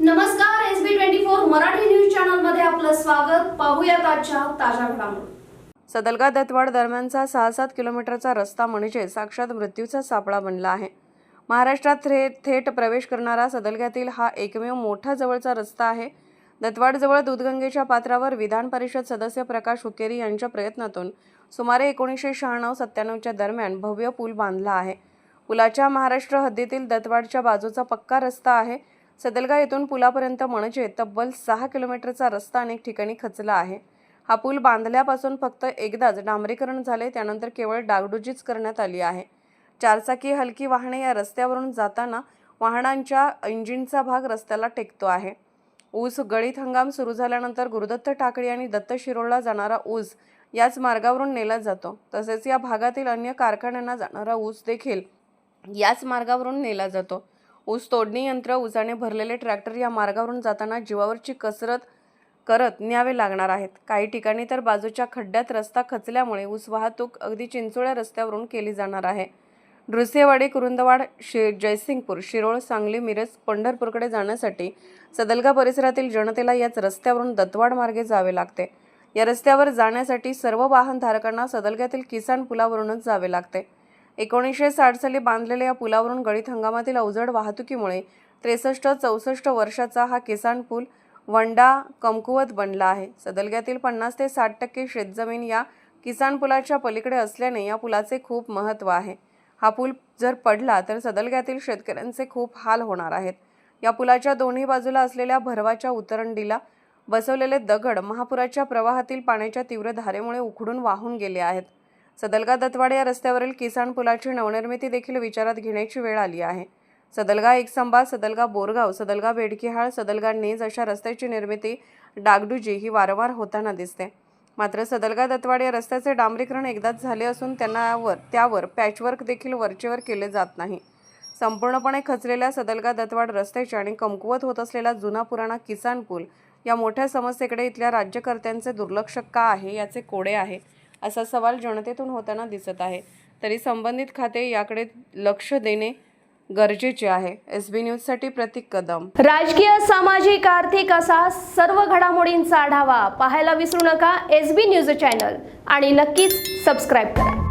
नमस्कार S B twenty four Marathi news चॅनलमध्ये आपलं स्वागत. पाहूया आजच्या ताज्या घडामोडी. सदलगा दत्तवाड दरम्यानचा सहा सात किलोमीटरचा रस्ता म्हणजे साक्षात मृत्यूचा सापळा बनला आहे. महाराष्ट्रात थे थेट प्रवेश करणारा सदलग्यातील हा एकमेव मोठा जवळचा रस्ता आहे. दत्तवाडजवळ दूधगंगेच्या पात्रावर विधान परिषद सदस्य प्रकाश हुकेरी यांच्या प्रयत्नातून सुमारे एकोणीसशे शहाण्णव सत्त्याण्णवच्या दरम्यान भव्य पूल बांधला आहे. पुलाच्या महाराष्ट्र हद्दीतील दत्तवाडच्या बाजूचा पक्का रस्ता आहे. सदलगा येथून पुलापर्यंत म्हणजे तब्बल सहा किलोमीटरचा रस्ता अनेक ठिकाणी खचला आहे. हा पूल बांधल्यापासून फक्त एकदाच डांबरीकरण झाले त्यानंतर केवळ डागडुजीच करण्यात आली आहे. चारचाकी हलकी वाहने या रस्त्यावरून जाताना वाहनांच्या इंजिनचा भाग रस्त्याला टेकतो आहे. ऊस गळीत हंगाम सुरू झाल्यानंतर गुरुदत्त ठाकरे आणि दत्त शिरोळला जाणारा ऊस याच मार्गावरून नेला जातो. तसेच या भागातील अन्य कारखान्यांना जाणारा ऊस देखील याच मार्गावरून नेला जातो. ऊस तोडणी यंत्र उसाने भरलेले ट्रॅक्टर या मार्गावरून जाताना जीवावरची कसरत करत न्यावे लागणार आहेत. काही ठिकाणी तर बाजूच्या खड्ड्यात रस्ता खचल्यामुळे ऊस वाहतूक अगदी चिंचोळ्या रस्त्यावरून केली जाणार आहे. ड्रुसेवाडी कुरुंदवाड शि जयसिंगपूर शिरोळ सांगली मिरज पंढरपूरकडे जाण्यासाठी सदलगा परिसरातील जनतेला याच रस्त्यावरून दत्तवाड मार्गे जावे लागते. या रस्त्यावर जाण्यासाठी सर्व वाहनधारकांना सदलग्यातील किसान पुलावरूनच जावे लागते. एकोणीसशे साठ साली बांधलेल्या या पुलावरून गळीत हंगामातील अवजड वाहतुकीमुळे त्रेसष्ट चौसष्ट वर्षाचा हा किसान पूल वंडा कमकुवत बनला आहे. सदलग्यातील पन्नास ते साठ टक्के शेतजमीन या किसान पुलाच्या पलीकडे असल्याने या पुलाचे खूप महत्त्व आहे. हा पूल जर पडला तर सदलग्यातील शेतकऱ्यांचे खूप हाल होणार आहेत. या पुलाच्या दोन्ही बाजूला असलेल्या भरवाच्या उतरंडीला बसवलेले दगड महापुराच्या प्रवाहातील पाण्याच्या तीव्र धारेमुळे उखडून वाहून गेले आहेत. सदलगा दत्तवाडे या रस्त्यावरील किसान पुलाची नवनिर्मिती देखील विचारात घेण्याची वेळ आली आहे. सदलगा एकसंबा सदलगा बोरगाव सदलगा बेडकिहाळ सदलगा नेज अशा रस्त्याची निर्मिती डागडुजी ही वारंवार होताना दिसते. मात्र सदलगा दत्तवाडे या रस्त्याचे डांबरीकरण एकदाच झाले असून त्यांनावर त्यावर पॅचवर्क देखील वरचेवर केले जात नाही. संपूर्णपणे खचलेल्या सदलगा दत्तवाड रस्त्याच्या आणि कमकुवत होत असलेला जुना पुराणा किसान पूल या मोठ्या समस्येकडे इथल्या राज्यकर्त्यांचे दुर्लक्ष का आहे याचे कोडे आहे. असा सवाल जनतेतून होताना दिसत आहे. तरी संबंधित खाते याकडे लक्ष देणे गरजेचे आहे. एस बी न्यूजसाठी प्रतीक कदम. राजकीय सामाजिक आर्थिक असा सर्व घडामोडींचा आढावा पाहायला विसरू नका. एस बी न्यूज चॅनल आणि नक्कीच सबस्क्राईब करा.